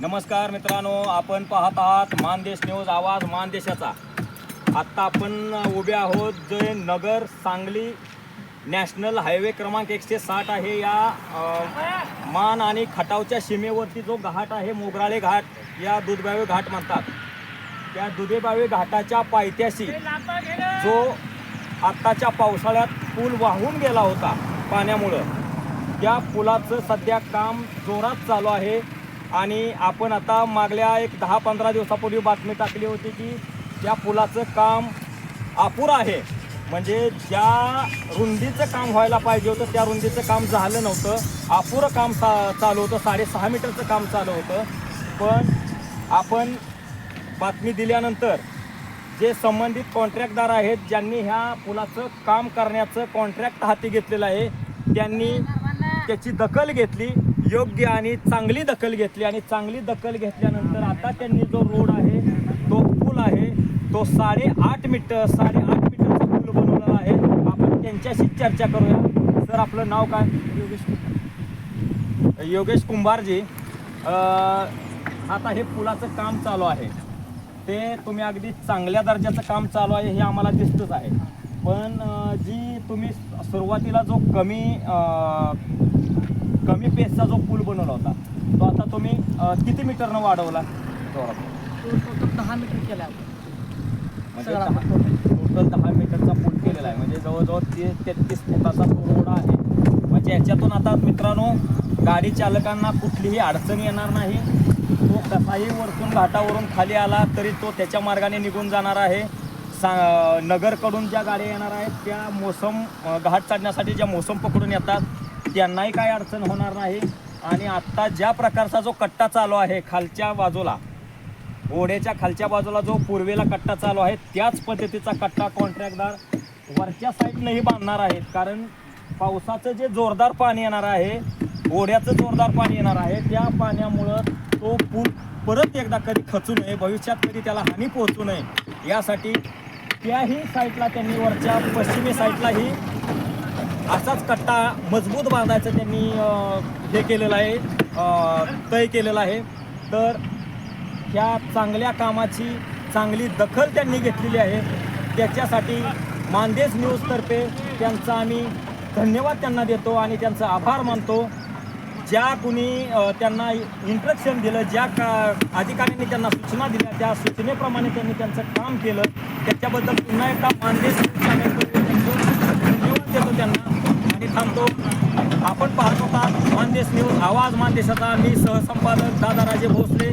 नमस्कार मित्रांनो आपण पाहत आहात मानदेश न्यूज आवाज मानदेशाचा. आत्ता आपण उभे आहोत जे नगर सांगली नॅशनल हायवे क्रमांक एकशे साठ आहे या अ, मान आणि खटावच्या सीमेवरती जो घाट आहे मोगराळे घाट या दुधबावे घाट म्हणतात. त्या दुधेबावे घाटाच्या पायथ्याशी जो आत्ताच्या पावसाळ्यात पूल वाहून गेला होता पाण्यामुळं त्या पुलाचं सध्या काम जोरात चालू आहे. आणि आपण आता मागल्या एक दहा पंधरा दिवसापूर्वी बातमी टाकली होती की त्या पुलाचं काम अपुरं आहे म्हणजे ज्या रुंदीचं काम व्हायला पाहिजे होतं त्या रुंदीचं काम झालं नव्हतं. अपुरं काम चा चालू होतं साडेसहा मीटरचं काम चालू होतं. पण आपण बातमी दिल्यानंतर जे संबंधित कॉन्ट्रॅक्टदार आहेत ज्यांनी ह्या पुलाचं काम करण्याचं कॉन्ट्रॅक्ट हाती घेतलेलं आहे त्यांनी त्याची दखल घेतली. योग्य आणि चांगली दखल घेतली आणि चांगली दखल घेतल्यानंतर आता त्यांनी जो रोड आहे तो पूल आहे तो साडेआठ मीटर साडेआठ मीटरचा पूल बनवलेला आहे. आपण त्यांच्याशी चर्चा करूया. सर आपलं नाव काय? योगेश योगेश कुंभारजी आता हे पुलाचं काम चालू आहे. ते तुम्ही अगदी चांगल्या दर्जाचं काम चालू आहे हे आम्हाला दिसतच आहे. पण जी तुम्ही सुरुवातीला जो कमी कमी पेसचा जो पूल बनवला होता तो आता तुम्ही अ, किती मीटरनं वाढवला? जोरात? टोटल दहा मीटर केला आहे. म्हणजे सगळा दहा टोटल दहा मीटरचा पूल केलेला आहे. म्हणजे जवळजवळ ते तेहतीस फुटाचा तो रोड आहे. म्हणजे याच्यातून आता मित्रांनो गाडी चालकांना कुठलीही अडचण येणार नाही. तो कसाही वरतून घाटावरून खाली आला तरी तो त्याच्या मार्गाने निघून जाणार आहे. सा नगरकडून ज्या गाड्या येणार आहेत त्या मोसम अ, घाट चढण्यासाठी ज्या मोसम पकडून येतात त्यांनाही काय अडचण होणार नाही. आणि आत्ता ज्या प्रकारचा जो कट्टा चालू आहे खालच्या बाजूला ओढ्याच्या खालच्या बाजूला जो पूर्वेला कट्टा चालू आहे त्याच पद्धतीचा कट्टा कॉन्ट्रॅक्टदार वरच्या साईडनंही बांधणार आहेत. कारण पावसाचं जे जोरदार पाणी येणार आहे ओढ्याचं जोरदार पाणी येणार आहे त्या पाण्यामुळं तो पूल परत एकदा कधी खचू नये भविष्यात कधी त्याला हानी पोहोचू नये यासाठी त्याही साईडला त्यांनी वरच्या पश्चिमी साईडलाही असाच कट्टा मजबूत बांधायचं त्यांनी हे केलेलं आहे तय केलेलं आहे. तर ह्या चांगल्या कामाची चांगली दखल त्यांनी घेतलेली आहे. त्याच्यासाठी मानदेश न्यूजतर्फे त्यांचा आम्ही धन्यवाद त्यांना देतो आणि त्यांचा आभार मानतो. ज्या कुणी त्यांना इंस्ट्रक्शन दिलं ज्या का अधिकाऱ्यांनी त्यांना सूचना दिल्या त्या सूचनेप्रमाणे त्यांनी त्यांचं काम केलं. त्याच्याबद्दल पुन्हा एकदा मानदेश न्यूज चॅनलकडून त्यांचं धन्यवाद देतो त्यांना. आणि थांबतो. आपण पाहत होता मानदेश न्यूज आवाज मानदेशाचा. मी सहसंपादक दादाराजे भोसले.